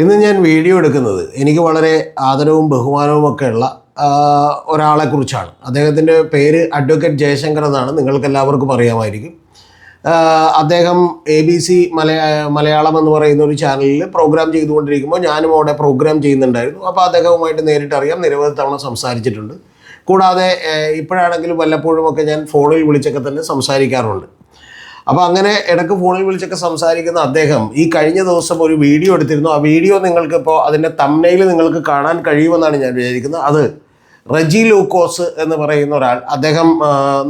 ഇന്ന് ഞാൻ വീഡിയോ എടുക്കുന്നത് എനിക്ക് വളരെ ആദരവും ബഹുമാനവും ഒക്കെ ഉള്ള ഒരാളെക്കുറിച്ചാണ് ഒരാളെ അദ്ദേഹത്തിന്റെ പേര് അഡ്വക്കേറ്റ് ജയശങ്കർ എന്നാണ്. നിങ്ങൾക്ക് എല്ലാവർക്കും അറിയാമായിരിക്കും അദ്ദേഹം എ ബി സി മലയാ മലയാളം എന്ന് പറയുന്ന ഒരു ചാനലിൽ പ്രോഗ്രാം ചെയ്തുകൊണ്ടിരിക്കുമ്പോൾ ഞാനും അവിടെ പ്രോഗ്രാം ചെയ്യുന്നുണ്ടായിരുന്നു. അപ്പോൾ അദ്ദേഹവുമായിട്ട് നേരിട്ട് അറിയാം. നിരവധി തവണ സംസാരിച്ചിട്ടുണ്ട്. കൂടാതെ ഇപ്പോഴാണെങ്കിലും വല്ലപ്പോഴും ഒക്കെ ഞാൻ ഫോണിൽ വിളിച്ചൊക്കെ തന്നെ സംസാരിക്കാറുണ്ട്. അപ്പോൾ അങ്ങനെ ഇടയ്ക്ക് ഫോണിൽ വിളിച്ചൊക്കെ സംസാരിക്കുന്ന അദ്ദേഹം ഈ കഴിഞ്ഞ ദിവസം ഒരു വീഡിയോ എടുത്തിരുന്നു. ആ വീഡിയോ നിങ്ങൾക്ക് ഇപ്പോൾ അതിന്റെ തമ്മനയിൽ നിങ്ങൾക്ക് കാണാൻ കഴിയുമെന്നാണ് ഞാൻ വിചാരിക്കുന്നത്. അത് റജി ലൂക്കോസ് എന്ന് പറയുന്ന ഒരാൾ. അദ്ദേഹം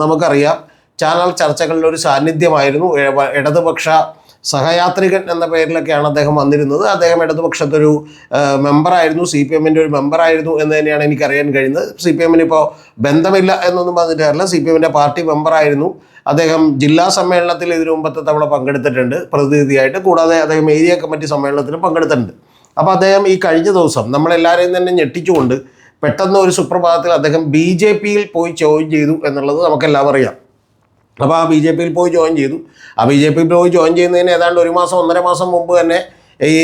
നമുക്കറിയാം ചാനൽ ചർച്ചകളിൽ ഒരു സാന്നിധ്യമായിരുന്നു. ഇടതുപക്ഷ സഹയാത്രികൻ എന്ന പേരിലൊക്കെയാണ് അദ്ദേഹം വന്നിരുന്നത്. അദ്ദേഹം ഇടതുപക്ഷത്തൊരു ഒരു മെമ്പറായിരുന്നു. സി പി എമ്മിന്റെ ഒരു മെമ്പറായിരുന്നു എന്ന് തന്നെയാണ് എനിക്കറിയാൻ കഴിയുന്നത്. സി പി എമ്മിന് ഇപ്പോൾ ബന്ധമില്ല എന്നൊന്നും പറഞ്ഞിട്ടില്ല. സി പി എമ്മിന്റെ പാർട്ടി മെമ്പറായിരുന്നു. അദ്ദേഹം ജില്ലാ സമ്മേളനത്തിൽ ഇതിനു മുമ്പത്തെ തവണ പങ്കെടുത്തിട്ടുണ്ട് പ്രതിനിധിയായിട്ട്. കൂടാതെ അദ്ദേഹം ഏരിയ കമ്മിറ്റി സമ്മേളനത്തിലും പങ്കെടുത്തിട്ടുണ്ട്. അപ്പോൾ അദ്ദേഹം ഈ കഴിഞ്ഞ ദിവസം നമ്മളെല്ലാവരെയും തന്നെ ഞെട്ടിച്ചുകൊണ്ട് പെട്ടെന്ന് ഒരു സുപ്രഭാതത്തിൽ അദ്ദേഹം ബി ജെ പിയിൽ പോയി ജോയിൻ ചെയ്തു എന്നുള്ളത് നമുക്കെല്ലാം അറിയാം. അപ്പോൾ ആ ബി ജെ പിയിൽ പോയി ജോയിൻ ചെയ്തു. ആ ബി ജെ പിയിൽ പോയി ജോയിൻ ചെയ്യുന്നതിന് ഏതാണ്ട് ഒരു മാസം ഒന്നര മാസം മുമ്പ് തന്നെ ഈ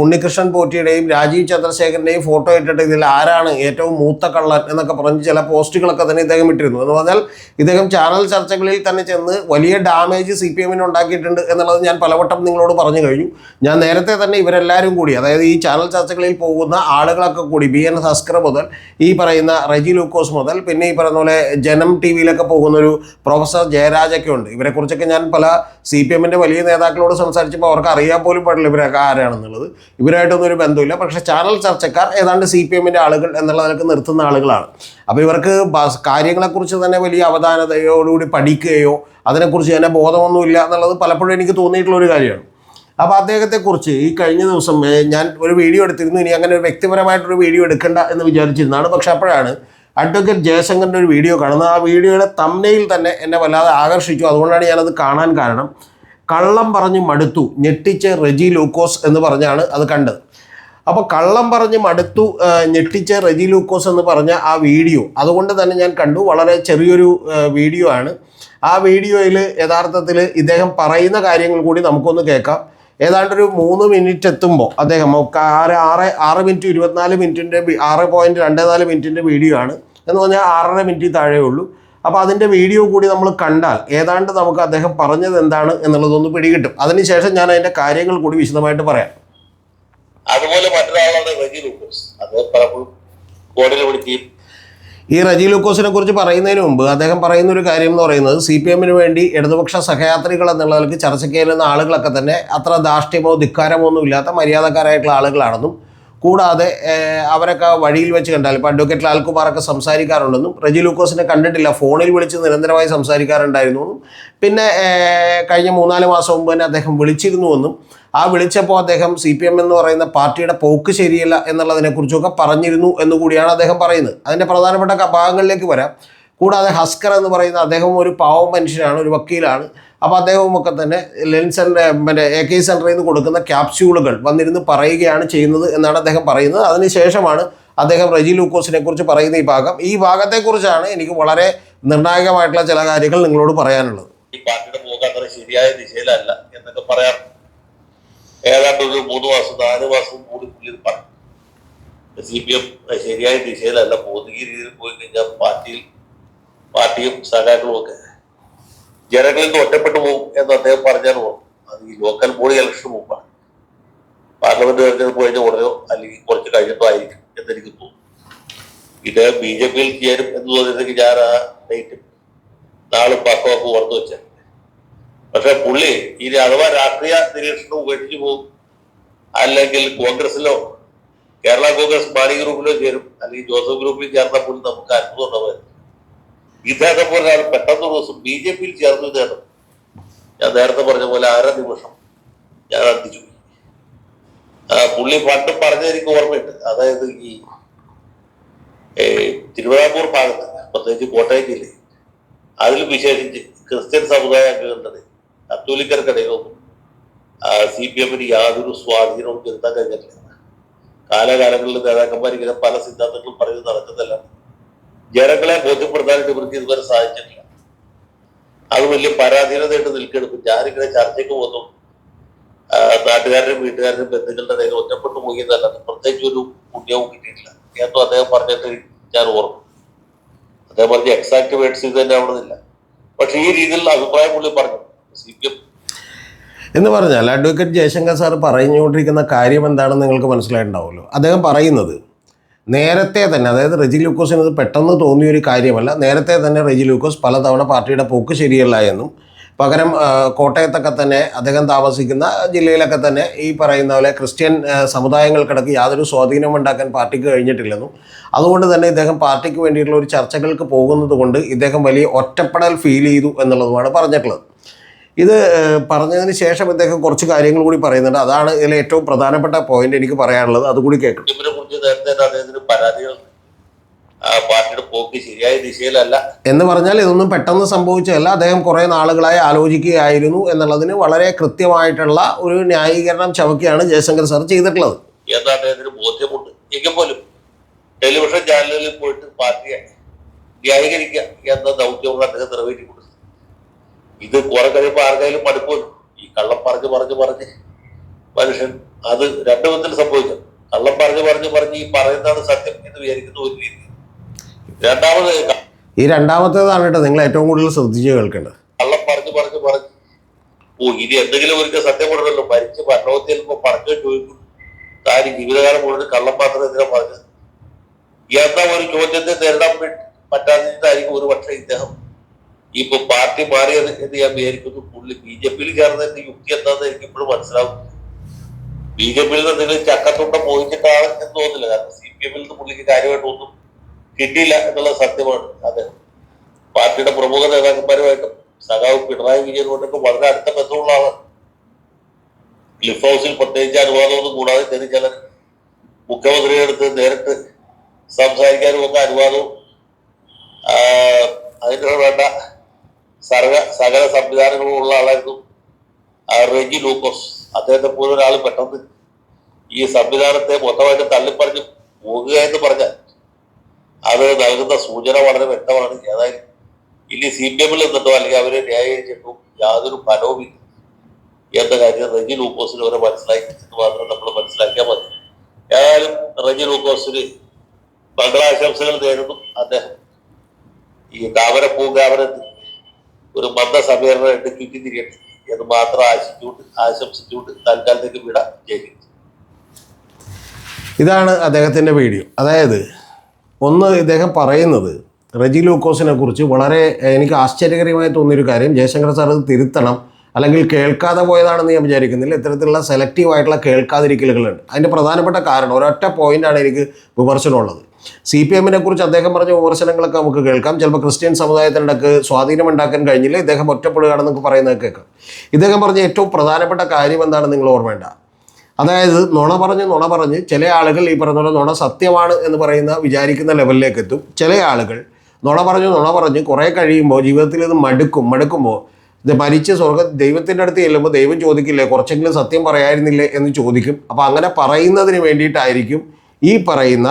ഉണ്ണികൃഷ്ണൻ പോറ്റിയുടെയും രാജീവ് ചന്ദ്രശേഖരന്റെയും ഫോട്ടോ ഇട്ടിട്ട് ഇതിൽ ആരാണ് ഏറ്റവും മൂത്ത കള്ളൻ എന്നൊക്കെ പറഞ്ഞ് ചില പോസ്റ്റുകളൊക്കെ തന്നെ ഇദ്ദേഹം ഇട്ടിരുന്നു. എന്ന് പറഞ്ഞാൽ ഇദ്ദേഹം ചാനൽ ചർച്ചകളിൽ തന്നെ ചെന്ന് വലിയ ഡാമേജ് സി പി എമ്മിന് ഉണ്ടാക്കിയിട്ടുണ്ട് എന്നുള്ളത് ഞാൻ പലവട്ടം നിങ്ങളോട് പറഞ്ഞു കഴിഞ്ഞു. ഞാൻ നേരത്തെ തന്നെ ഇവരെല്ലാവരും കൂടി അതായത് ഈ ചാനൽ ചർച്ചകളിൽ പോകുന്ന ആളുകളൊക്കെ കൂടി ബി എൻ ഹസ്കർ മുതൽ ഈ പറയുന്ന റെജി ലൂക്കോസ് മുതൽ പിന്നെ ഈ പറയുന്ന പോലെ ജനം ടി വിയിലൊക്കെ പോകുന്ന ഒരു പ്രൊഫസർ ജയരാജൊക്കെ ഉണ്ട്. ഇവരെക്കുറിച്ചൊക്കെ ഞാൻ പല സി പി എമ്മിന്റെ വലിയ നേതാക്കളോട് സംസാരിച്ചപ്പോൾ അവർക്ക് അറിയാൻ പോലും പാടില്ല ഇവരൊക്കെ ആരാണെന്നുള്ളത് ഇവരായിട്ടൊന്നും ഒരു ബന്ധമില്ല പക്ഷേ ചാനൽ ചർച്ചക്കാർ ഏതാണ്ട് സി പി എമ്മിന്റെ ആളുകൾ എന്നുള്ള നിലയ്ക്ക് നിർത്തുന്ന ആളുകളാണ്. അപ്പോൾ ഇവർക്ക് കാര്യങ്ങളെക്കുറിച്ച് തന്നെ വലിയ അവധാനതയോടുകൂടി പഠിക്കുകയോ അതിനെക്കുറിച്ച് തന്നെ ബോധമൊന്നുമില്ല എന്നുള്ളത് പലപ്പോഴും എനിക്ക് തോന്നിയിട്ടുള്ള ഒരു കാര്യമാണ്. അപ്പോൾ അദ്ദേഹത്തെക്കുറിച്ച് ഈ കഴിഞ്ഞ ദിവസം ഞാൻ ഒരു വീഡിയോ എടുത്തിരുന്നു. ഇനി അങ്ങനെ ഒരു വ്യക്തിപരമായിട്ടൊരു വീഡിയോ എടുക്കണ്ട എന്ന് വിചാരിച്ചിരുന്നതാണ്. പക്ഷേ അപ്പോഴാണ് അഡ്വക്കേറ്റ് ജയശങ്കറിന്റെ ഒരു വീഡിയോ കാണുന്നത്. ആ വീഡിയോയുടെ തമ്മനയിൽ തന്നെ എന്നെ വല്ലാതെ ആകർഷിച്ചു. അതുകൊണ്ടാണ് ഞാനത് കാണാൻ കാരണം. കള്ളം പറഞ്ഞ് മടുത്തു. ഞെട്ടിച്ച് റെജി ലൂക്കോസ് എന്ന് പറഞ്ഞാണ് അത് കണ്ടത്. അപ്പോൾ കള്ളം പറഞ്ഞ് മടുത്തു ഞെട്ടിച്ച് റെജി ലൂക്കോസ് എന്ന് പറഞ്ഞ ആ വീഡിയോ. അതുകൊണ്ട് തന്നെ ഞാൻ കണ്ടു. വളരെ ചെറിയൊരു വീഡിയോ ആണ്. ആ വീഡിയോയിൽ യഥാർത്ഥത്തിൽ ഇദ്ദേഹം പറയുന്ന കാര്യങ്ങൾ കൂടി നമുക്കൊന്ന് കേൾക്കാം. ഏതാണ്ട് ഒരു മൂന്ന് മിനിറ്റ് എത്തുമ്പോൾ അദ്ദേഹം ആറ് ആറ് ആറ് മിനിറ്റ് ഇരുപത്തിനാല് മിനിറ്റിന്റെ ആറ് പോയിന്റ് രണ്ട് നാല് മിനിറ്റിന്റെ വീഡിയോ ആണ്. എന്ന് പറഞ്ഞാൽ ആറര മിനിറ്റ് താഴെ ഉള്ളൂ അപ്പോൾ അതിന്റെ വീഡിയോ കൂടി നമ്മൾ കണ്ടാൽ ഏതാണ്ട് നമുക്ക് അദ്ദേഹം പറഞ്ഞത് എന്താണ് എന്നുള്ളതൊന്ന് പിടികിട്ടും. അതിനുശേഷം ഞാൻ അതിന്റെ കാര്യങ്ങൾ കൂടി വിശദമായിട്ട് പറയാം. അതുപോലെ മറ്റൊരാളാണ് റെജി ലൂക്കോസ്. അത് പലപ്പോഴും കോടതിയിൽ വിളിക്കുകയും ഈ റജി ലൂക്കോസിനെ കുറിച്ച് പറയുന്നതിന് മുമ്പ് അദ്ദേഹം പറയുന്ന ഒരു കാര്യം എന്ന് പറയുന്നത് സി പി എമ്മിന് വേണ്ടി ഇടതുപക്ഷ സഹയാത്രികൾ എന്നുള്ള നിലയ്ക്ക് ചർച്ചയ്ക്ക് ചെല്ലുന്ന ആളുകളൊക്കെ തന്നെ അത്ര ധാർഷ്ട്യമോ ധിക്കാരമോ ഒന്നും ഇല്ലാത്ത മര്യാദക്കാരായിട്ടുള്ള ആളുകളാണെന്നും കൂടാതെ അവരൊക്കെ വഴിയിൽ വെച്ച് കണ്ടാൽ ഇപ്പോൾ അഡ്വക്കേറ്റ് ലാൽകുമാറൊക്കെ സംസാരിക്കാറുണ്ടെന്നും റെജി ലൂക്കോസിനെ കണ്ടിട്ടില്ല ഫോണിൽ വിളിച്ച് നിരന്തരമായി സംസാരിക്കാറുണ്ടായിരുന്നു പിന്നെ കഴിഞ്ഞ മൂന്നാൽ മാസം മുമ്പ് തന്നെ അദ്ദേഹം വിളിച്ചിരുന്നുവെന്നും ആ വിളിച്ചപ്പോൾ അദ്ദേഹം സി പി എം എന്ന് പറയുന്ന പാർട്ടിയുടെ പോക്ക് ശരിയല്ല എന്നുള്ളതിനെക്കുറിച്ചൊക്കെ പറഞ്ഞിരുന്നു എന്ന് കൂടിയാണ് അദ്ദേഹം പറയുന്നത്. അതിന്റെ പ്രധാനപ്പെട്ട ഭാഗങ്ങളിലേക്ക് വരാം. കൂടാതെ ഹസ്കർ എന്ന് പറയുന്ന അദ്ദേഹം ഒരു പാവം മനുഷ്യനാണ് ഒരു വക്കീലാണ്. അപ്പോൾ അദ്ദേഹവുമൊക്കെ തന്നെ ലെൻസറിന്റെ മറ്റേ എ കെ സെന്ററിൽ നിന്ന് കൊടുക്കുന്ന ക്യാപ്സ്യൂളുകൾ വന്നിരുന്ന് പറയുകയാണ് ചെയ്യുന്നത് എന്നാണ് അദ്ദേഹം പറയുന്നത്. അതിനുശേഷമാണ് അദ്ദേഹം റെജി ലൂക്കോസിനെ കുറിച്ച് പറയുന്ന ഈ ഭാഗം. ഈ ഭാഗത്തെക്കുറിച്ചാണ് എനിക്ക് വളരെ നിർണായകമായിട്ടുള്ള ചില കാര്യങ്ങൾ നിങ്ങളോട് പറയാനുള്ളത്. ഈ പാർട്ടിയുടെ ശരിയായ ദിശയിലല്ല എന്നൊക്കെ പറയാം. ഏതാണ്ട് ഒരു മൂന്ന് മാസം നാല് മാസം കൂടി പുള്ളി പറഞ്ഞു സി പി എം ശരിയായ ദിശയിലല്ല പോകുന്ന രീതിയിൽ പോയി കഴിഞ്ഞാൽ പാർട്ടിയിൽ പാർട്ടിയും സഖാക്കളും ഒക്കെ ജനങ്ങളിൽ നിന്ന് ഒറ്റപ്പെട്ടു പോകും എന്ന് അദ്ദേഹം പറഞ്ഞാൽ പോകും അത് ഈ ലോക്കൽ ബോഡി ഇലക്ഷൻ മുമ്പാണ്. പാർലമെന്റ് തെരഞ്ഞെടുപ്പ് കഴിഞ്ഞ ഉടനെയോ അല്ലെങ്കിൽ കുറച്ച് കഴിഞ്ഞിട്ടോ ആയിരിക്കും എന്നെനിക്ക് തോന്നുന്നു. ഇത് ബി ജെ പിയിൽ ചേരും എന്ന് തോന്നിയതെങ്കിൽ ഞാൻ ആ ഡേറ്റ് നാളും പക്കമൊക്കെ ഓർത്ത് വെച്ച പക്ഷെ പുള്ളി ഇനി അഥവാ രാഷ്ട്രീയ നിരീക്ഷണം ഉപേക്ഷിച്ചു പോകും അല്ലെങ്കിൽ കോൺഗ്രസിലോ കേരള കോൺഗ്രസ് പാർട്ടി ഗ്രൂപ്പിലോ ചേരും അല്ലെങ്കിൽ ജോസഫ് ഗ്രൂപ്പിൽ ചേർന്നാൽ പോലും നമുക്ക് അത്ഭുതം ഉണ്ടാവുമായിരുന്നു ഇദ്ദേഹത്തെ പോലെ ഒരാൾ പെട്ടെന്ന് ദിവസം ബി ജെ പിയിൽ ചേർന്നു ഇദ്ദേഹം. ഞാൻ നേരത്തെ പറഞ്ഞ പോലെ അര നിമിഷം ഞാൻ അന്തിച്ചു പുള്ളി പണ്ട് പറഞ്ഞത് എനിക്ക് ഓർമ്മയുണ്ട്. അതായത് ഈ തിരുവിതാംകൂർ ഭാഗത്ത് പ്രത്യേകിച്ച് കോട്ടയം ജില്ലയിൽ അതിൽ വിശേഷിച്ച് ക്രിസ്ത്യൻ സമുദായ അംഗങ്ങളുടെ കത്തോലിക്കർക്കിടയിലൊന്നും സി പി എമ്മിന് യാതൊരു സ്വാധീനവും ചെലുത്താൻ കഴിഞ്ഞിട്ടില്ല. കാലകാലങ്ങളിൽ നേതാക്കന്മാർ ഇങ്ങനെ പല സിദ്ധാന്തങ്ങളും പറയുന്നത് നടക്കുന്നില്ല ജനങ്ങളെ ബോധ്യപ്പെടുത്താനായിട്ട് ഇവർക്ക് ഇതുവരെ സാധിച്ചിട്ടില്ല. അത് വലിയ പരാധീനതയായിട്ട് ഇപ്പൊ ഞാനിങ്ങനെ ചർച്ചയ്ക്ക് പോന്നു നാട്ടുകാരനും വീട്ടുകാരുടെയും ബന്ധുക്കളുടെ ഇടയിൽ ഒറ്റപ്പെട്ടു പോയി എന്നല്ലാതെ പ്രത്യേകിച്ച് ഒരു പുണ്യവും കിട്ടിയിട്ടില്ല. എന്നും അദ്ദേഹം പറഞ്ഞിട്ട് ഞാൻ ഓർക്കും. അദ്ദേഹം പറഞ്ഞ എക്സാക്ട് വേർഡ്സ് ഇത് തന്നെ ആവണമെന്നില്ല പക്ഷെ ഈ രീതിയിലുള്ള അഭിപ്രായം പുള്ളി പറഞ്ഞു. സി പി എം എന്ന് പറഞ്ഞാൽ അഡ്വക്കേറ്റ് ജയശങ്കർ സാർ പറഞ്ഞുകൊണ്ടിരിക്കുന്ന കാര്യം എന്താണെന്ന് നിങ്ങൾക്ക് മനസ്സിലായിട്ടുണ്ടാവുമല്ലോ. അദ്ദേഹം പറയുന്നത് നേരത്തെ തന്നെ അതായത് റെജി ലൂക്കോസിന് ഇത് പെട്ടെന്ന് തോന്നിയ ഒരു കാര്യമല്ല. നേരത്തെ തന്നെ റെജി ലൂക്കോസ് പലതവണ പാർട്ടിയുടെ പോക്ക് ശരിയല്ല എന്നും പകരം കോട്ടയത്തൊക്കെ തന്നെ അദ്ദേഹം താമസിക്കുന്ന ജില്ലയിലൊക്കെ തന്നെ ഈ പറയുന്ന പോലെ ക്രിസ്ത്യൻ സമുദായങ്ങൾക്കിടക്ക് യാതൊരു സ്വാധീനം ഉണ്ടാക്കാൻ പാർട്ടിക്ക് കഴിഞ്ഞിട്ടില്ലെന്നും അതുകൊണ്ട് തന്നെ ഇദ്ദേഹം പാർട്ടിക്ക് വേണ്ടിയിട്ടുള്ള ഒരു ചർച്ചകൾക്ക് പോകുന്നത് കൊണ്ട് ഇദ്ദേഹം വലിയ ഒറ്റപ്പെടൽ ഫീൽ ചെയ്തു എന്നുള്ളതുമാണ് പറഞ്ഞിട്ടുള്ളത്. ഇത് പറഞ്ഞതിന് ശേഷം ഇദ്ദേഹം കുറച്ച് കാര്യങ്ങൾ കൂടി പറയുന്നുണ്ട്. അതാണ് ഇതിലെ ഏറ്റവും പ്രധാനപ്പെട്ട പോയിന്റ് എനിക്ക് പറയാനുള്ളത്. അതുകൂടി കേൾക്കും. ഇതിനെ കുറിച്ച് നേരത്തെ തന്നെ അദ്ദേഹത്തിന് പരാതികൾ? ആ പാർട്ടിയുടെ പോക്ക് ശരിയായ ദിശയിലല്ല. എന്ന് പറഞ്ഞാൽ ഇതൊന്നും പെട്ടെന്ന് സംഭവിച്ചതല്ല. അദ്ദേഹം കുറേ നാളുകളായി ആലോചിക്കുകയായിരുന്നു എന്നുള്ളതിന് വളരെ കൃത്യമായിട്ടുള്ള ഒരു ന്യായീകരണം ചവക്കിയാണ് ജയശങ്കർ സാർ ചെയ്തിട്ടുള്ളത്. എന്ന് അദ്ദേഹത്തിന് ബോധ്യമുണ്ട്? എങ്കിൽ പോലും ടെലിവിഷൻ ചാനലുകളിൽ പോയിട്ട് പാർട്ടിയെ ന്യായീകരിക്കുക എന്ന ദൗത്യമാണ് അദ്ദേഹം നിറവേറ്റിക്കൊടുത്തത് ഇത് കുറെ കഴിയുമ്പോൾ ആർക്കായാലും മടുക്കുമല്ലോ ഈ കള്ളം പറഞ്ഞ് പറഞ്ഞ് പറഞ്ഞ് മനുഷ്യൻ അത് രണ്ടു വിധത്തിൽ സംഭവിക്കും. കള്ളം പറഞ്ഞ് പറഞ്ഞ് പറഞ്ഞ് ഈ പറയുന്നതാണ് സത്യം എന്ന് വിചാരിക്കുന്ന ഒരു രീതി. രണ്ടാമത് ഈ രണ്ടാമത്തേതാണ് കേട്ടോ നിങ്ങൾ ഏറ്റവും കൂടുതൽ ശ്രദ്ധിച്ച് കേൾക്കേണ്ടത്. കള്ളം പറഞ്ഞ് പറഞ്ഞ് പറഞ്ഞ്. ഓ ഇനി എന്തെങ്കിലും ഒരിക്കൽ സത്യം കൊടുക്കല്ലോ മരിച്ച് ചിലപ്പോ പറഞ്ഞു ചോദിക്കും താൻ ജീവിതകാലം മുഴുവൻ കള്ളം മാത്രം എന്തിനാ പറഞ്ഞത്? എന്താ ഒരു ചോദ്യത്തെ നേരിടാൻ വേണ്ടി പറ്റാതിട്ടായിരിക്കും ഒരു പക്ഷേ ഇദ്ദേഹം. ഇപ്പൊ പാർട്ടി മാറിയത് എന്ന് ഞാൻ വിചാരിക്കുന്നു പുള്ളി ബി ജെ പിയിൽ ചേർന്നതിന്റെ യുക്തി എന്താണെന്ന് എനിക്ക് ഇപ്പോഴും മനസ്സിലാവും. ബി ജെ പിയിൽ നിന്ന് എന്തെങ്കിലും ചക്കത്തുണ്ട പോയിച്ചിട്ടാണ് എന്ന് തോന്നുന്നില്ല. കാരണം സി പി എമ്മിൽ നിന്ന് പുള്ളിക്ക് കാര്യമായിട്ട് ഒന്നും കിട്ടിയില്ല എന്നുള്ള സത്യമാണ്. അതെ പാർട്ടിയുടെ പ്രമുഖ നേതാക്കന്മാരുമായിട്ടും സഖാവ് പിണറായി വിജയനുമായിട്ടൊക്കെ വളരെ അടുത്ത ബന്ധമുള്ള ആളാണ് ക്ലിഫ് ഹൗസിൽ പ്രത്യേകിച്ച് അനുവാദമൊന്നും കൂടാതെ ചെറിയ ചില മുഖ്യമന്ത്രിയുടെ അടുത്ത് നേരിട്ട് സംസാരിക്കാനും ഒക്കെ അനുവാദവും അതിനുള്ള അതിന് വേണ്ട സർവ സകല സംവിധാനങ്ങളും ഉള്ള ആളായിരുന്നു റെജി ലൂക്കോസ്. അദ്ദേഹത്തെ പോലെ ഒരാൾ പെട്ടെന്ന് ഈ സംവിധാനത്തെ മൊത്തമായിട്ട് തള്ളിപ്പറഞ്ഞ് പോകുക എന്ന് പറഞ്ഞാൽ അത് നൽകുന്ന സൂചന വളരെ വ്യക്തമാണ്. ഏതായാലും ഇനി സി പി എമ്മിൽ നിന്നിട്ടോ അല്ലെങ്കിൽ അവരെ ന്യായീകരിച്ചിട്ടോ യാതൊരു ഫലവുമില്ല എന്ന കാര്യം റെജി ലൂക്കോസിന് അവരെ മനസ്സിലാക്കി എന്ന് മാത്രം നമ്മൾ മനസ്സിലാക്കിയാൽ മതി. ഏതായാലും റെജി ലൂക്കോസിന് മംഗളാശംസകൾ നേരുന്നു അദ്ദേഹം. ഈ താമര ഒരു ചുറ്റി തിരിയട്ടെ എന്ന് മാത്രം ആശിച്ചുകൊണ്ട് ആശംസിച്ചുകൊണ്ട് തൽക്കാലത്തേക്ക് വിട. ജയിക്കും ഇതാണ് അദ്ദേഹത്തിന്റെ വീഡിയോ. അതായത് ഒന്ന് ഇദ്ദേഹം പറയുന്നത് റെജി ലൂക്കോസിനെ കുറിച്ച് വളരെ എനിക്ക് ആശ്ചര്യകരമായി തോന്നിയൊരു കാര്യം. ജയശങ്കർ സാർ ഇത് തിരുത്തണം. അല്ലെങ്കിൽ കേൾക്കാതെ പോയതാണെന്ന് ഞാൻ വിചാരിക്കുന്നില്ല. ഇത്തരത്തിലുള്ള സെലക്റ്റീവ് ആയിട്ടുള്ള കേൾക്കാതിരിക്കലുകളുണ്ട്. അതിന്റെ പ്രധാനപ്പെട്ട കാരണം ഒരൊറ്റ പോയിന്റാണ് എനിക്ക് വിമർശനമുള്ളത്. സി പി എമ്മിനെ കുറിച്ച് അദ്ദേഹം പറഞ്ഞ വിമർശനങ്ങളൊക്കെ നമുക്ക് കേൾക്കാം. ചിലപ്പോൾ ക്രിസ്ത്യൻ സമുദായത്തിനിടക്ക് സ്വാധീനം ഉണ്ടാക്കാൻ കഴിഞ്ഞില്ല. ഇദ്ദേഹം ഒറ്റപ്പെടുകയാണെന്നൊക്കെ പറയുന്നത് കേൾക്കാം. ഇദ്ദേഹം പറഞ്ഞ ഏറ്റവും പ്രധാനപ്പെട്ട കാര്യം എന്താണെന്ന് നിങ്ങൾ ഓർമ്മേണ്ട അതായത് നുണ പറഞ്ഞ് നുണ പറഞ്ഞ് ചില ആളുകൾ ഈ പറഞ്ഞ നുണ സത്യമാണ് എന്ന് പറയുന്ന വിചാരിക്കുന്ന ലെവലിലേക്ക് എത്തും. ചില ആളുകൾ നുണ പറഞ്ഞ് നുണ പറഞ്ഞ് കുറേ കഴിയുമ്പോൾ ജീവിതത്തിൽ ഇത് മടുക്കും. മടുക്കുമ്പോൾ ഇത് മരിച്ച് സ്വർഗ ദൈവത്തിന്റെ അടുത്ത് ചെല്ലുമ്പോൾ ദൈവം ചോദിക്കില്ലേ കുറച്ചെങ്കിലും സത്യം പറയായിരുന്നില്ലേ എന്ന് ചോദിക്കും. അപ്പോൾ അങ്ങനെ പറയുന്നതിന് വേണ്ടിയിട്ടായിരിക്കും ഈ പറയുന്ന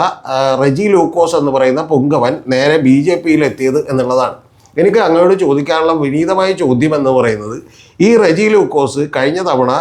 റെജി ലൂക്കോസ് എന്ന് പറയുന്ന പൊങ്കവൻ നേരെ ബി ജെ പിയിൽ എത്തിയത് എന്നുള്ളതാണ്. എനിക്ക് അങ്ങോട്ട് ചോദിക്കാനുള്ള വിനീതമായ ചോദ്യം എന്ന് പറയുന്നത് ഈ റെജി ലൂക്കോസ് കഴിഞ്ഞ തവണ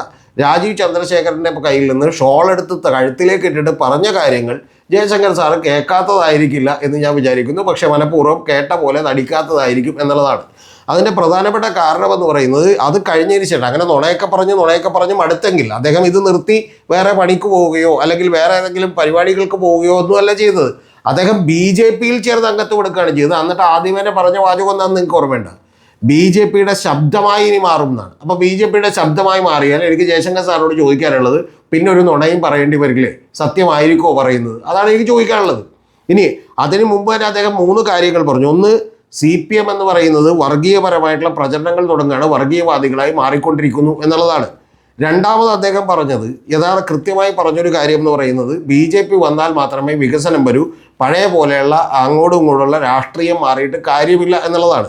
രാജീവ് ചന്ദ്രശേഖരന്റെ കയ്യിൽ നിന്ന് ഷോൾ എടുത്ത് കഴുത്തിലേക്ക് ഇട്ടിട്ട് പറഞ്ഞ കാര്യങ്ങൾ ജയശങ്കർ സാറ് കേൾക്കാത്തതായിരിക്കില്ല എന്ന് ഞാൻ വിചാരിക്കുന്നു. പക്ഷെ മനഃപൂർവം കേട്ട പോലെ നടിക്കാത്തതായിരിക്കും എന്നുള്ളതാണ്. അതിന്റെ പ്രധാനപ്പെട്ട കാരണം എന്ന് പറയുന്നത് അത് കഴിഞ്ഞതിന് ശേഷം അങ്ങനെ നുണയൊക്കെ പറഞ്ഞ് നുണയൊക്കെ പറഞ്ഞ് മടുത്തെങ്കിൽ അദ്ദേഹം ഇത് നിർത്തി വേറെ പണിക്ക് പോവുകയോ അല്ലെങ്കിൽ വേറെ ഏതെങ്കിലും പരിപാടികൾക്ക് പോവുകയോ ഒന്നുമല്ല ചെയ്തത്. അദ്ദേഹം ബി ജെ പിയിൽ ചേർന്ന് അംഗത്ത് കൊടുക്കുകയാണ് ചെയ്തത്. എന്നിട്ട് ആദ്യം തന്നെ പറഞ്ഞ വാചകം എന്താണെന്ന് നിങ്ങൾക്ക് ഓർമ്മയുണ്ട്? ബി ജെ പിയുടെ ശബ്ദമായി ഇനി മാറും എന്നാണ്. അപ്പോൾ ബി ജെ പിയുടെ ശബ്ദമായി മാറിയാൽ എനിക്ക് ജയശങ്കർ സാറിനോട് ചോദിക്കാനുള്ളത് പിന്നെ ഒരു നുണയും പറയേണ്ടി വരില്ലേ? സത്യമായിരിക്കുമോ പറയുന്നത്? അതാണ് എനിക്ക് ചോദിക്കാനുള്ളത്. ഇനി അതിനു മുമ്പ് തന്നെ അദ്ദേഹം മൂന്ന് കാര്യങ്ങൾ പറഞ്ഞു. ഒന്ന് സി പി എം എന്ന് പറയുന്നത് വർഗീയപരമായിട്ടുള്ള പ്രചരണങ്ങൾ തുടങ്ങുകയാണ് വർഗീയവാദികളായി മാറിക്കൊണ്ടിരിക്കുന്നു എന്നുള്ളതാണ്. രണ്ടാമത് അദ്ദേഹം പറഞ്ഞത് യഥാർത്ഥ കൃത്യമായി പറഞ്ഞൊരു കാര്യം എന്ന് പറയുന്നത് ബി ജെ പി വന്നാൽ മാത്രമേ വികസനം വരൂ പഴയ പോലെയുള്ള അങ്ങോട്ടും ഇങ്ങോട്ടുള്ള രാഷ്ട്രീയം മാറിയിട്ട് കാര്യമില്ല എന്നുള്ളതാണ്.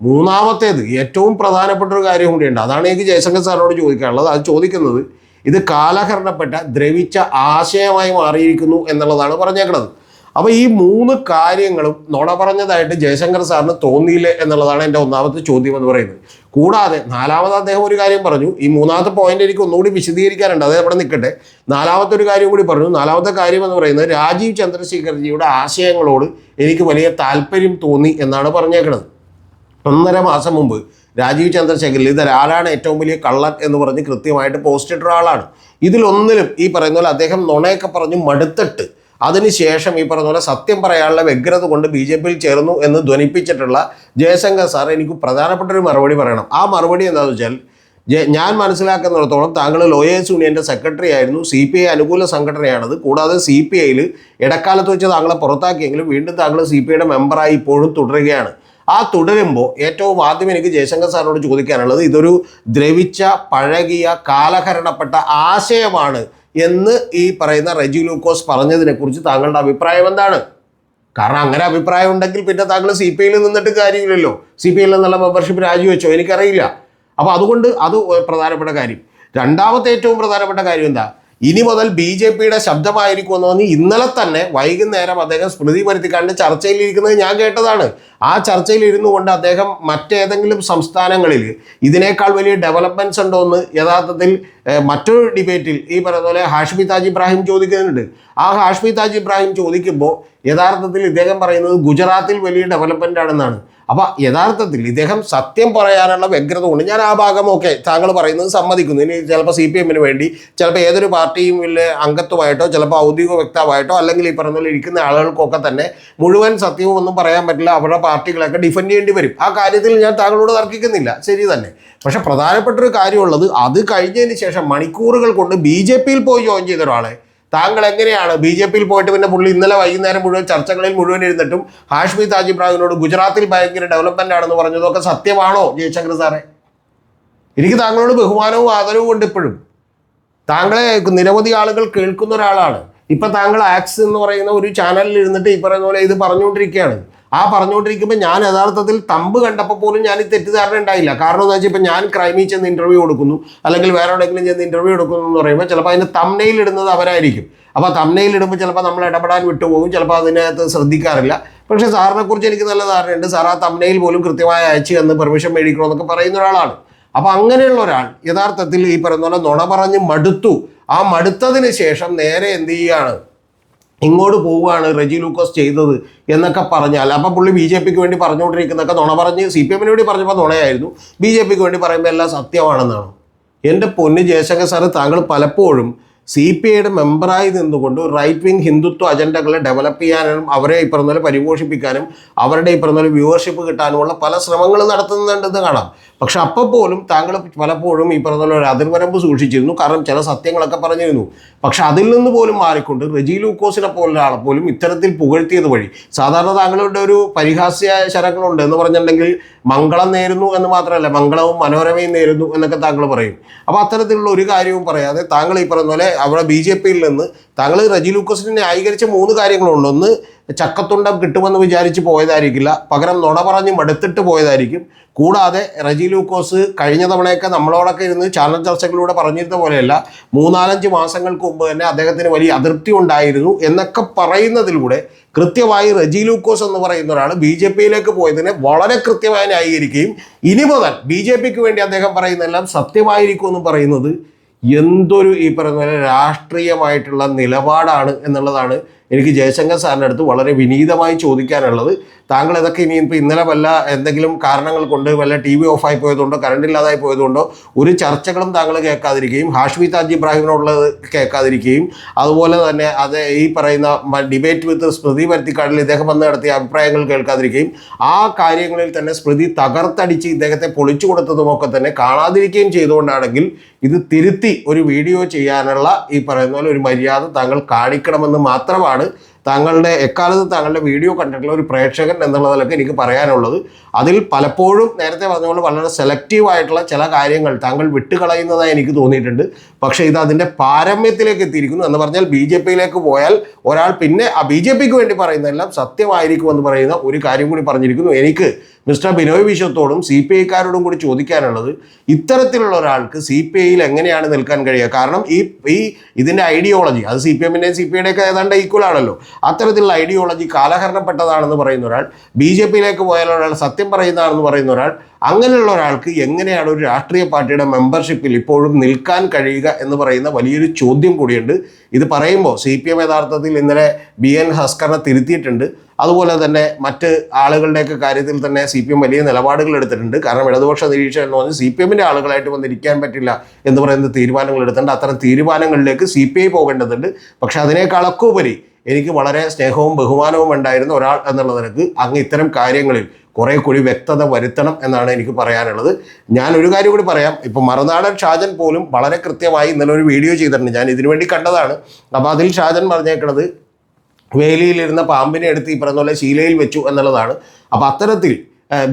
മൂന്നാമത്തേത് ഏറ്റവും പ്രധാനപ്പെട്ട ഒരു കാര്യം കൂടിയുണ്ട് അതാണ് എനിക്ക് ജയശങ്കർ സാറിനോട് ചോദിക്കാനുള്ളത്. അത് ചോദിക്കുന്നത് ഇത് കാലഹരണപ്പെട്ട ദ്രവിച്ച ആശയമായി മാറിയിരിക്കുന്നു എന്നുള്ളതാണ് പറഞ്ഞേക്കുന്നത് അപ്പോൾ ഈ മൂന്ന് കാര്യങ്ങളും നുണ പറഞ്ഞതായിട്ട് ജയശങ്കർ സാറിന് തോന്നിയില്ലേ എന്നുള്ളതാണ് എന്റെ ഒന്നാമത്തെ ചോദ്യം എന്ന് പറയുന്നത്. കൂടാതെ നാലാമത് അദ്ദേഹം ഒരു കാര്യം പറഞ്ഞു. ഈ മൂന്നാമത്തെ പോയിന്റ് എനിക്ക് ഒന്നുകൂടി വിശദീകരിക്കാനുണ്ട്. അതായത് അവിടെ നിൽക്കട്ടെ. നാലാമത്തെ ഒരു കാര്യം കൂടി പറഞ്ഞു. നാലാമത്തെ കാര്യം എന്ന് പറയുന്നത് രാജീവ് ചന്ദ്രശേഖർജിയുടെ ആശയങ്ങളോട് എനിക്ക് വലിയ താല്പര്യം തോന്നി എന്നാണ് പറഞ്ഞേക്കുന്നത് ഒന്നര മാസം മുമ്പ് രാജീവ് ചന്ദ്രശേഖർ ഇത് ആരാണ് ഏറ്റവും വലിയ കള്ളൻ എന്ന് പറഞ്ഞ് കൃത്യമായിട്ട് പോസ്റ്റ് ഇട്ട ഒരാളാണ്. ഇതിലൊന്നിലും ഈ പറയുന്ന പോലെ അദ്ദേഹം നുണയൊക്കെ പറഞ്ഞ് മടുത്തിട്ട് അതിനുശേഷം ഈ പറഞ്ഞ പോലെ സത്യം പറയാനുള്ള വ്യഗ്രത കൊണ്ട് ബി ജെ പിയിൽ ചേർന്നു എന്ന് ധ്വനിപ്പിച്ചിട്ടുള്ള ജയശങ്കർ സാർ എനിക്ക് പ്രധാനപ്പെട്ട ഒരു മറുപടി പറയണം. ആ മറുപടി എന്താണെന്ന് വെച്ചാൽ ഞാൻ മനസ്സിലാക്കുന്നിടത്തോളം താങ്കൾ ലോയേഴ്സ് യൂണിയന്റെ സെക്രട്ടറി ആയിരുന്നു സി പി ഐ അനുകൂല സംഘടനയാണത്. കൂടാതെ സി പി ഐയിൽ ഇടക്കാലത്ത് വെച്ച് താങ്കളെ പുറത്താക്കിയെങ്കിലും വീണ്ടും താങ്കൾ സി പി ഐയുടെ മെമ്പറായി ഇപ്പോഴും തുടരുകയാണ്. ആ തുടരുമ്പോൾ ഏറ്റവും ആദ്യം എനിക്ക് ജയശങ്കർ സാറിനോട് ചോദിക്കാനുള്ളത് ഇതൊരു ദ്രവിച്ച പഴകിയ കാലഹരണപ്പെട്ട ആശയമാണ് എന്ന് ഈ പറയുന്ന റെജി ലൂക്കോസ് പറഞ്ഞതിനെക്കുറിച്ച് താങ്കളുടെ അഭിപ്രായം എന്താണ്? കാരണം അങ്ങനെ അഭിപ്രായം ഉണ്ടെങ്കിൽ പിന്നെ താങ്കൾ സി പി ഐയിൽ നിന്നിട്ട് കാര്യമില്ലല്ലോ. സി പി ഐയിൽ നിന്നുള്ള മെമ്പർഷിപ്പ് രാജിവെച്ചോ? എനിക്കറിയില്ല. അപ്പോൾ അതുകൊണ്ട് അത് പ്രധാനപ്പെട്ട കാര്യം. രണ്ടാമത്തെ ഏറ്റവും പ്രധാനപ്പെട്ട കാര്യം എന്താ? ഇനി മുതൽ ബി ജെ പിയുടെ ശബ്ദമായിരിക്കുമെന്ന് ഇന്നലെ തന്നെ വൈകുന്നേരം അദ്ദേഹം സ്മൃതി പരുത്തിക്കാണ്ട് ചർച്ചയിലിരിക്കുന്നത് ഞാൻ കേട്ടതാണ്. ആ ചർച്ചയിൽ ഇരുന്നു കൊണ്ട് അദ്ദേഹം മറ്റേതെങ്കിലും സംസ്ഥാനങ്ങളിൽ ഇതിനേക്കാൾ വലിയ ഡെവലപ്മെന്റ്സ് ഉണ്ടോ എന്ന് യഥാർത്ഥത്തിൽ മറ്റൊരു ഡിബേറ്റിൽ ഈ പറയുന്ന പോലെ ഹാഷ്മി താജ് ഇബ്രാഹിം ചോദിക്കുന്നുണ്ട്. ആ ഹാഷ്മി താജ് ഇബ്രാഹിം ചോദിക്കുമ്പോൾ യഥാർത്ഥത്തിൽ ഇദ്ദേഹം പറയുന്നത് ഗുജറാത്തിൽ വലിയ ഡെവലപ്മെന്റ് ആണെന്നാണ്. അപ്പൊ യഥാർത്ഥത്തിൽ ഇദ്ദേഹം സത്യം പറയാനുള്ള വ്യഗ്രത കൊണ്ട് ഞാൻ ആ ഭാഗം ഓക്കെ താങ്കൾ പറയുന്നത് സമ്മതിക്കുന്നു. ഇനി ചിലപ്പോൾ സി പി എമ്മിന് വേണ്ടി ചിലപ്പോൾ ഏതൊരു പാർട്ടിയും അംഗത്വമായിട്ടോ ചിലപ്പോൾ ഔദ്യോഗിക വ്യക്താവായിട്ടോ അല്ലെങ്കിൽ ഈ പറഞ്ഞ ഇരിക്കുന്ന ആളുകൾക്കൊക്കെ തന്നെ മുഴുവൻ സത്യവും ഒന്നും പറയാൻ പറ്റില്ല അവരുടെ പാർട്ടികളൊക്കെ ഡിഫെൻഡ് ചെയ്യേണ്ടി വരും. ആ കാര്യത്തിൽ ഞാൻ താങ്കളോട് തർക്കിക്കുന്നില്ല. ശരി തന്നെ. പക്ഷെ പ്രധാനപ്പെട്ട ഒരു കാര്യമുള്ളത് അത് കഴിഞ്ഞതിന് ശേഷം മണിക്കൂറുകൾ കൊണ്ട് ബി ജെ പിയിൽ പോയി ജോയിൻ ചെയ്ത ഒരാളെ താങ്കൾ എങ്ങനെയാണ് ബി ജെ പിയിൽ പോയിട്ട് പിന്നെ പുള്ളി ഇന്നലെ വൈകുന്നേരം മുഴുവൻ ചർച്ചകളിൽ മുഴുവൻ ഇരുന്നിട്ടും ഹാഷ്മി താജ് ഇബ്രാഹിമിനോട് ഗുജറാത്തിൽ ഭയങ്കര ഡെവലപ്മെന്റ് ആണെന്ന് പറഞ്ഞതൊക്കെ സത്യമാണോ ജയശങ്കർ സാറേ? എനിക്ക് താങ്കളോട് ബഹുമാനവും ആദരവും ഉണ്ട് ഇപ്പോഴും. താങ്കളെ നിരവധി ആളുകൾ കേൾക്കുന്ന ഒരാളാണ്. ഇപ്പൊ താങ്കൾ ആക്സ് എന്ന് പറയുന്ന ഒരു ചാനലിൽ ഇരുന്നിട്ട് ഈ പറയുന്ന പോലെ ഇത് പറഞ്ഞുകൊണ്ടിരിക്കുകയാണ്. ആ പറഞ്ഞുകൊണ്ടിരിക്കുമ്പോൾ ഞാൻ യഥാർത്ഥത്തിൽ തമ്പ് കണ്ടപ്പോൾ പോലും ഞാൻ ഈ തെറ്റിദ്ധാരണ ഉണ്ടായില്ല. കാരണം എന്താ വെച്ചാൽ ഇപ്പം ഞാൻ ക്രൈമിൽ ചെന്ന് ഇന്റർവ്യൂ കൊടുക്കുന്നു. അല്ലെങ്കിൽ വേറെ എവിടെയെങ്കിലും ചെന്ന് ഇന്റർവ്യൂ എടുക്കുന്നു എന്ന് പറയുമ്പോൾ ചിലപ്പോൾ അതിന് തമ്മനയിൽ ഇടുന്നത് അവരായിരിക്കും. അപ്പോൾ തമ്മനയിൽ ഇടുമ്പോൾ ചിലപ്പോൾ നമ്മൾ ഇടപെടാൻ വിട്ടുപോകും. ചിലപ്പോൾ അതിനകത്ത് ശ്രദ്ധിക്കാറില്ല. പക്ഷേ സാറിനെക്കുറിച്ച് എനിക്ക് നല്ല ധാരണയുണ്ട്. സാർ ആ തമ്മനയിൽ പോലും കൃത്യമായി അയച്ചു എന്ന് പെർമിഷൻ മേടിക്കണമെന്നൊക്കെ പറയുന്ന ഒരാളാണ്. അപ്പോൾ അങ്ങനെയുള്ള ഒരാൾ യഥാർത്ഥത്തിൽ ഈ പറയുന്ന പോലെ നുണ പറഞ്ഞ് മടുത്തു. ആ മടുത്തതിന് ശേഷം നേരെ എന്ത് ചെയ്യുകയാണ്? ഇങ്ങോട്ട് പോവുകയാണ് റെജി ലൂക്കോസ് ചെയ്തത് എന്നൊക്കെ പറഞ്ഞാൽ അപ്പം പുള്ളി ബി ജെ പിക്ക് വേണ്ടി പറഞ്ഞുകൊണ്ടിരിക്കുന്നതൊക്കെ നുണ പറഞ്ഞ് സി പി എമ്മിന് വേണ്ടി പറഞ്ഞപ്പോൾ നുണയായിരുന്നു. ബി ജെ പിക്ക് വേണ്ടി പറയുമ്പോൾ എല്ലാം സത്യമാണെന്നാണ്? എന്റെ പൊന്ന് ജയശങ്കർ സാറ് താങ്കൾ പലപ്പോഴും സി പി ഐയുടെ മെമ്പറായി നിന്നുകൊണ്ട് റൈറ്റ് വിങ് ഹിന്ദുത്വ അജണ്ടകളെ ഡെവലപ്പ് ചെയ്യാനും അവരെ ഈ പറഞ്ഞ പരിപോഷിപ്പിക്കാനും അവരുടെ ഈ പറഞ്ഞ വ്യൂവർഷിപ്പ് കിട്ടാനുമുള്ള പല ശ്രമങ്ങളും നടത്തുന്നുണ്ടെന്ന് കാണാം. പക്ഷെ അപ്പോൾ പോലും താങ്കൾ പലപ്പോഴും ഈ പറഞ്ഞ ഒരു അതിർവരമ്പ് സൂക്ഷിച്ചിരുന്നു. കാരണം ചില സത്യങ്ങളൊക്കെ പറഞ്ഞിരുന്നു. പക്ഷെ അതിൽ നിന്ന് പോലും മാറിക്കൊണ്ട് റെജി ലൂക്കോസിനെ പോലുള്ള ആളെ പോലും ഇത്തരത്തിൽ പുകഴ്ത്തിയത് വഴി സാധാരണ താങ്കളുടെ ഒരു പരിഹാസ്യ ശരങ്ങളുണ്ട് എന്ന് പറഞ്ഞിട്ടുണ്ടെങ്കിൽ മംഗളം നേരുന്നു എന്ന് മാത്രമല്ല മംഗളവും മനോരമയും നേരുന്നു എന്നൊക്കെ താങ്കൾ പറയും. അപ്പോൾ അത്തരത്തിലുള്ള ഒരു കാര്യവും പറയാതെ താങ്കൾ ഈ പറഞ്ഞ പോലെ അവിടെ ബി ജെ പിയിൽ നിന്ന് താങ്കൾ റജി ലൂക്കോസിനെ ന്യായീകരിച്ച മൂന്ന് കാര്യങ്ങളുണ്ട്. ഒന്ന് ചക്കത്തുണ്ടം കിട്ടുമെന്ന് വിചാരിച്ച് പോയതായിരിക്കില്ല. പകരം നുണ പറഞ്ഞ് മടുത്തിട്ട് പോയതായിരിക്കും. കൂടാതെ റജി ലൂക്കോസ് കഴിഞ്ഞ തവണയൊക്കെ നമ്മളോടൊക്കെ ഇരുന്ന് ചാനൽ ചർച്ചകളിലൂടെ പറഞ്ഞിരുന്ന പോലെയല്ല മൂന്നാലഞ്ച് മാസങ്ങൾക്ക് മുമ്പ് തന്നെ അദ്ദേഹത്തിന് വലിയ അതൃപ്തി ഉണ്ടായിരുന്നു എന്നൊക്കെ പറയുന്നതിലൂടെ കൃത്യമായി റജി ലൂക്കോസ് എന്ന് പറയുന്ന ഒരാൾ ബി ജെ പിയിലേക്ക് പോയതിനെ വളരെ കൃത്യമായി ന്യായീകരിക്കുകയും ഇനി മുതൽ ബി ജെ പിക്ക് വേണ്ടി അദ്ദേഹം പറയുന്നതെല്ലാം സത്യമായിരിക്കും എന്ന് പറയുന്നത് എന്തൊരു ഈ പറയുന്ന രാഷ്ട്രീയമായിട്ടുള്ള നിലപാടാണ് എന്നുള്ളതാണ് എനിക്ക് ജയശങ്കർ സാറിന്റെ അടുത്ത് വളരെ വിനീതമായി ചോദിക്കാനുള്ളത്. താങ്കൾ ഇതൊക്കെ ഇനി ഇപ്പോൾ ഇന്നലെ വല്ല എന്തെങ്കിലും കാരണങ്ങൾ കൊണ്ട് വല്ല ടി വി ഓഫായി പോയതുകൊണ്ടോ കറണ്ട് ഇല്ലാതായി പോയതുകൊണ്ടോ ഒരു ചർച്ചകളും താങ്കൾ കേൾക്കാതിരിക്കുകയും ഹാഷ്മി താജ് ഇബ്രാഹിമിനോടുള്ളത് കേൾക്കാതിരിക്കുകയും അതുപോലെ തന്നെ അത് ഈ പറയുന്ന ഡിബേറ്റ് വിത്ത് സ്മൃതി പരുത്തിക്കാടിൽ ഇദ്ദേഹം വന്ന് നടത്തിയ അഭിപ്രായങ്ങൾ കേൾക്കാതിരിക്കുകയും ആ കാര്യങ്ങളിൽ തന്നെ സ്മൃതി തകർത്തടിച്ച് ഇദ്ദേഹത്തെ പൊളിച്ചു കൊടുത്തതുമൊക്കെ തന്നെ കാണാതിരിക്കുകയും ചെയ്തുകൊണ്ടാണെങ്കിൽ ഇത് തിരുത്തി ഒരു വീഡിയോ ചെയ്യാനുള്ള ഈ പറയുന്ന പോലെ ഒരു മര്യാദ താങ്കൾ കാണിക്കണമെന്ന് മാത്രമാണ് ആണ് താങ്കളുടെ എക്കാലത്ത് താങ്കളുടെ വീഡിയോ കണ്ടിട്ടുള്ള ഒരു പ്രേക്ഷകൻ എന്നുള്ളതിലൊക്കെ എനിക്ക് പറയാനുള്ളത്. അതിൽ പലപ്പോഴും നേരത്തെ പറഞ്ഞ വളരെ സെലക്റ്റീവ് ആയിട്ടുള്ള ചില കാര്യങ്ങൾ താങ്കൾ വിട്ടുകളയുന്നതായി എനിക്ക് തോന്നിയിട്ടുണ്ട്. പക്ഷേ ഇത് അതിന്റെ പാരമ്യത്തിലേക്ക് എത്തിയിരിക്കുന്നു. എന്ന് പറഞ്ഞാൽ ബി ജെ പിയിലേക്ക് പോയാൽ ഒരാൾ പിന്നെ ആ ബി ജെ പിക്ക് വേണ്ടി പറയുന്നതെല്ലാം സത്യമായിരിക്കും എന്ന് പറയുന്ന ഒരു കാര്യം കൂടി പറഞ്ഞിരിക്കുന്നു. എനിക്ക് മിസ്റ്റർ ബിനോയ് വിശ്വത്തോടും സി പി ഐക്കാരോടും കൂടി ചോദിക്കാനുള്ളത് ഇത്തരത്തിലുള്ള ഒരാൾക്ക് സി പി ഐയിൽ എങ്ങനെയാണ് നിൽക്കാൻ കഴിയുക? കാരണം ഈ ഈ ഇതിന്റെ ഐഡിയോളജി അത് സി പി എമ്മിന്റെയും സി പി ഐയുടെയൊക്കെ ഏതാണ്ട് ഈക്വൽ ആണല്ലോ. അത്തരത്തിലുള്ള ഐഡിയോളജി കാലഹരണപ്പെട്ടതാണെന്ന് പറയുന്ന ഒരാൾ ബി ജെ പിയിലേക്ക് പോയാൽ ഒരാൾ സത്യം പറയുന്നതാണെന്ന് പറയുന്ന ഒരാൾ അങ്ങനെയുള്ള ഒരാൾക്ക് എങ്ങനെയാണ് ഒരു രാഷ്ട്രീയ പാർട്ടിയുടെ മെമ്പർഷിപ്പിൽ ഇപ്പോഴും നിൽക്കാൻ കഴിയുക എന്ന് പറയുന്ന വലിയൊരു ചോദ്യം കൂടിയുണ്ട്. ഇത് പറയുമ്പോൾ സി പി എം യഥാർത്ഥത്തിൽ ഇന്നലെ ബി എൻ ഹസ്കറിനെ തിരുത്തിയിട്ടുണ്ട്. അതുപോലെ തന്നെ മറ്റ് ആളുകളുടെയൊക്കെ കാര്യത്തിൽ തന്നെ സി പി എം വലിയ നിലപാടുകൾ എടുത്തിട്ടുണ്ട്. കാരണം ഇടതുപക്ഷ നിരീക്ഷകൻ എന്ന് പറഞ്ഞാൽ സി പി എമ്മിന്റെ ആളുകളായിട്ട് വന്നിരിക്കാൻ പറ്റില്ല എന്ന് പറയുന്ന തീരുമാനങ്ങൾ എടുത്തിട്ടുണ്ട്. അത്തരം തീരുമാനങ്ങളിലേക്ക് സി പി ഐ പോകേണ്ടതുണ്ട്. പക്ഷേ അതിനേക്കാളൊക്കെ ഉപരി എനിക്ക് വളരെ സ്നേഹവും ബഹുമാനവും ഉണ്ടായിരുന്ന ഒരാൾ എന്നുള്ള നിലയ്ക്ക് അങ്ങ് ഇത്തരം കാര്യങ്ങളിൽ കുറേ കൂടി വ്യക്തത വരുത്തണം എന്നാണ് എനിക്ക് പറയാനുള്ളത്. ഞാൻ ഒരു കാര്യം കൂടി പറയാം. ഇപ്പോൾ മറുനാടൻ ഷാജൻ പോലും വളരെ കൃത്യമായി ഇന്നലെ ഒരു വീഡിയോ ചെയ്തിട്ടുണ്ട്. ഞാൻ ഇതിനു വേണ്ടി കണ്ടതാണ്. അപ്പോൾ അതിൽ ഷാജൻ പറഞ്ഞേക്കണത് വേലിയിലിരുന്ന പാമ്പിനെ എടുത്ത് ഈ പറഞ്ഞ പോലെ ശീലയിൽ വെച്ചു എന്നുള്ളതാണ്. അപ്പോൾ അത്തരത്തിൽ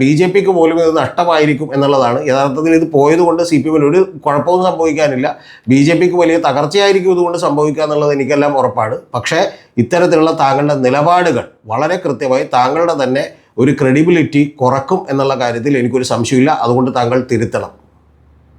ബി ജെ പിക്ക് പോലും ഇത് നഷ്ടമായിരിക്കും എന്നുള്ളതാണ്. യഥാർത്ഥത്തിൽ ഇത് പോയതുകൊണ്ട് സി പി എമ്മിന് ഒരു കുഴപ്പവും സംഭവിക്കാനില്ല. ബി ജെ പിക്ക് വലിയ തകർച്ചയായിരിക്കും ഇതുകൊണ്ട് സംഭവിക്കുക എന്നുള്ളത് എനിക്കെല്ലാം ഉറപ്പാണ്. പക്ഷേ ഇത്തരത്തിലുള്ള താങ്കളുടെ നിലപാടുകൾ വളരെ കൃത്യമായി താങ്കളുടെ തന്നെ ഒരു ക്രെഡിബിലിറ്റി കുറക്കും എന്നുള്ള കാര്യത്തിൽ എനിക്കൊരു സംശയമില്ല അതുകൊണ്ട് താങ്കൾ തിരുത്തണം.